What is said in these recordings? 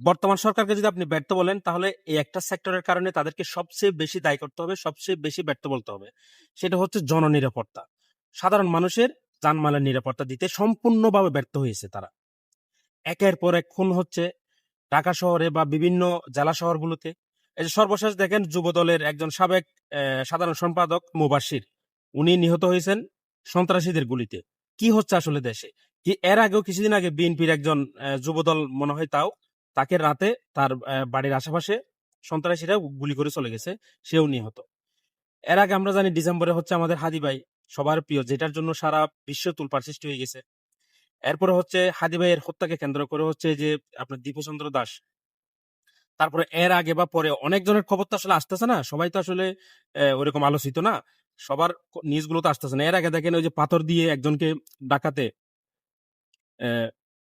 বর্তমান সরকারকে যদি আপনি ব্যর্থ বলেন, তাহলে এই একটা সেক্টরের কারণে তাদেরকে সবচেয়ে বেশি দায়ী করতে হবে, সবচেয়ে বেশি ব্যর্থ বলতে হবে। সেটা হচ্ছে জননিরাপত্তা। সাধারণ মানুষের জানমালের নিরাপত্তা দিতে সম্পূর্ণভাবে ব্যর্থ হয়েছে তারা। একের পর এক খুন হচ্ছে ঢাকা শহরে বা বিভিন্ন জেলা শহরগুলোতে। এই যে সর্বশেষ দেখেন যুব দলের একজন সাবেক সাধারণ সম্পাদক মুবাসির উনি নিহত হয়েছেন সন্ত্রাসীদের গুলিতে। কি হচ্ছে আসলে দেশে? কি এর আগেও কিছুদিন আগে বিএনপির একজন যুবদল মনে হয় তাও তাকে রাতে তার বাড়ির আশেপাশে সন্ত্রাসীরা গুলি করে চলে গেছে, সেও নিহত। এর আগে আমরা জানি ডিসেম্বরে হচ্ছে আমাদের হাদি ভাই সবার প্রিয়, যেটার জন্য সারা বিশ্ব তুলপার সৃষ্টি হয়ে গেছে। এরপরে হচ্ছে হাদি ভাইয়ের হত্যাকে কেন্দ্র করে হচ্ছে যে আপনার দীপচন্দ্র দাস। তারপরে এর আগে বা পরে অনেক জনের খবর তো আসলে আসতেছে না, সবাই তো আসলে ওরকম আলোচিত না। সবার নিউজগুলো তো আসতেছে না। এর আগে দেখেন ওই যে পাথর দিয়ে একজনকে ডাকাতে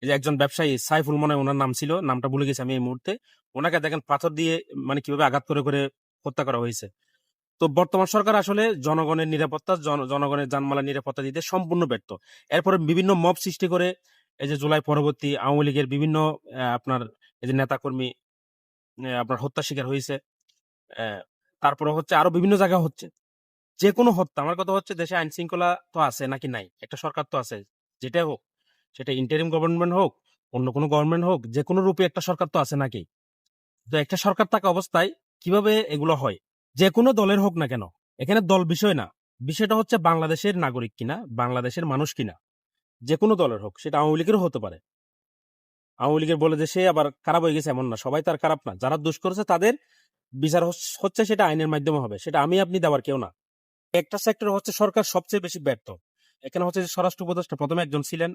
এই যে একজন ব্যবসায়ী সাইফুল মনে ওনার নাম ছিল, নামটা ভুলে গেছি আমি এই মুহূর্তে। ওনাকে দেখেন পাথর দিয়ে মানে কীভাবে আঘাত করে করে হত্যা করা হয়েছে। তো বর্তমান সরকার আসলে জনগণের নিরাপত্তা, জন- জনগণের জানমালের নিরাপত্তা দিতে সম্পূর্ণ ব্যর্থ। এরপরে বিভিন্ন মব সৃষ্টি করে, এই যে জুলাই পরবর্তী আওয়ামী লীগের বিভিন্ন আপনার এই যে নেতাকর্মী আপনার হত্যা শিকার হয়েছে। তারপরে হচ্ছে আরও বিভিন্ন জায়গা হচ্ছে। যে কোনো হত্যা, আমার কথা হচ্ছে দেশে আইন শৃঙ্খলা তো আছে নাকি নাই? একটা সরকার তো আছে, যেটাই হোক। সেটা ইন্টারিম গভর্নমেন্ট হোক, অন্য কোনো গভর্নমেন্ট হোক যে কোনো রূপে একটা সরকার তো আছে নাকি? তো একটা সরকার থাকা অবস্থায় কীভাবে এগুলো হয়? যে কোনো দলের হোক না কেন, এখানে দল বিষয় না। বিষয়টা হচ্ছে বাংলাদেশের নাগরিক কিনা, বাংলাদেশের মানুষ কিনা যে কোনো দলের হোক, সেটা আওয়ামী লীগেরও হতে পারে। আওয়ামী লীগের বলে যে সে আবার খারাপ হয়ে গেছে এমন না, সবাই তার খারাপ না। যারা দোষ করেছে তাদের বিচার হচ্ছে সেটা আইনের মাধ্যমে হবে, সেটা আমি আপনি দেওয়ার কেউ না। একটা সেক্টর হচ্ছে সরকার সবচেয়ে বেশি ব্যর্থ। এখানে হচ্ছে স্বরাষ্ট্র উপদেষ্টা প্রথমে একজন ছিলেন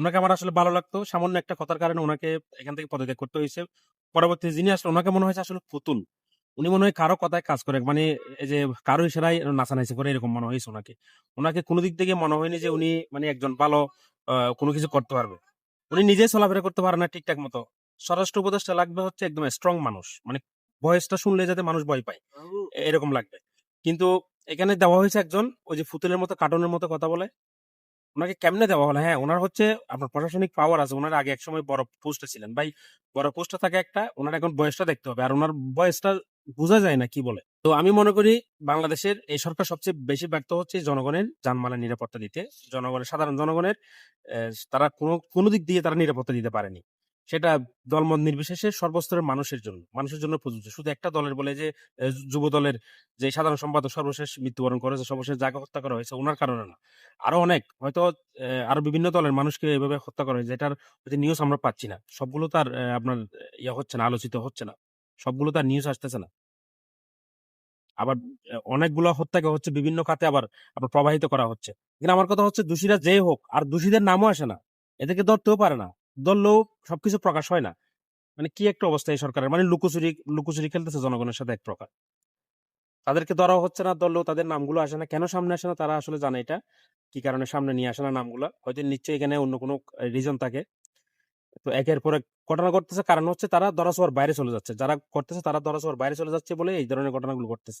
ওনাকে আমার আসলে ভালো লাগতো। সামান্য একটা কথার কারণে ওনাকে এখান থেকে পদত্যাগ করতে হয়েছে। পরবর্তী যিনি আসলে ওনাকে মনে হয়েছে আসলে পুতুল। উনি মনে হয় কারও কথায় কাজ করে মানে এই যে কারও ইশারায় নাচানাচি করে এরকম মনে হয়েছে ওনাকে ওনাকে কোনো দিক থেকে মনে হয়নি যে উনি মানে একজন ভালো কোনো কিছু করতে পারবে। উনি নিজেই চলাফেরা করতে পারে না ঠিকঠাক মতো। স্বরাষ্ট্র উপদেষ্টা লাগবে হচ্ছে একদম স্ট্রং মানুষ। মানে ভয়েসটা শুনলে যাতে মানুষ ভয় পায়। এরকম লাগবে। কিন্তু এখানে দেওয়া হয়েছে একজন ওই যে ফুতুলের মতো কার্টুনের মতো কথা বলে। ওনাকে কেমনে দেওয়া হলো? হ্যাঁ ওনার হচ্ছে আপনার প্রশাসনিক পাওয়ার আছে। ওনার আগে একসময় বড় পোস্টে ছিলেন। ভাই, বড় পোস্টে থাকে একটা ওনার এখন বয়সটা দেখতে হবে। আর ওনার বয়সটা বোঝা যায় না কি বলে। তো আমি মনে করি বাংলাদেশের এই সরকার সবচেয়ে বেশি ব্যর্থ হচ্ছে জনগণের যানমালের নিরাপত্তা দিতে। জনগণের, সাধারণ জনগণের তারা কোনো কোনো দিক দিয়ে তারা নিরাপত্তা দিতে পারেনি। সেটা দলমত নির্বিশেষে সর্বস্তরের মানুষের জন্য মানুষের জন্য প্রযোজ্য। শুধু একটা দলের বলে যে যুব দলের যে সাধারণ সম্পাদক সর্বশেষ মৃত্যুবরণ করেছে, সর্বশেষ জায়গা হত্যা করা হয়েছে, ওনার কারণে না। আরও অনেক, হয়তো আরও বিভিন্ন দলের মানুষকে এভাবে হত্যা করা হয়েছে, যেটার নিউজ আমরা পাচ্ছি না। সবগুলো তার আপনার ইয়ে হচ্ছে না, আলোচিত হচ্ছে না। সবগুলো তার নিউজ আসতেছে না। আবার অনেকগুলো হত্যাকে হচ্ছে বিভিন্ন খাতে আবার আপনার প্রবাহিত করা হচ্ছে। কিন্তু আমার কথা হচ্ছে দোষীরা যেই হোক, আর দোষীদের নামও আসে না। এদেরকে ধরতেও পারে না। ধরলেও সবকিছু প্রকাশ হয় না। মানে কি একটা অবস্থা এই সরকারের? মানে লুকোচুরি লুকোচুরি খেলতেছে জনগণের সাথে এক প্রকার। তাদেরকে ধরাও হচ্ছে না, ধরলেও তাদের নামগুলো আসে না। কেন সামনে আসে না? তারা আসলে জানে এটা। কি কারণে সামনে নিয়ে আসে না নামগুলো? হয়তো নিশ্চয়ই এখানে অন্য কোনো রিজন থাকে। তো একের পর এক ঘটনা ঘটতেছে। কারণ হচ্ছে তারা ধরাছোঁয়ার বাইরে চলে যাচ্ছে। যারা করতেছে তারা ধরাছোঁয়ার বাইরে চলে যাচ্ছে বলে এই ধরনের ঘটনাগুলো ঘটতেছে।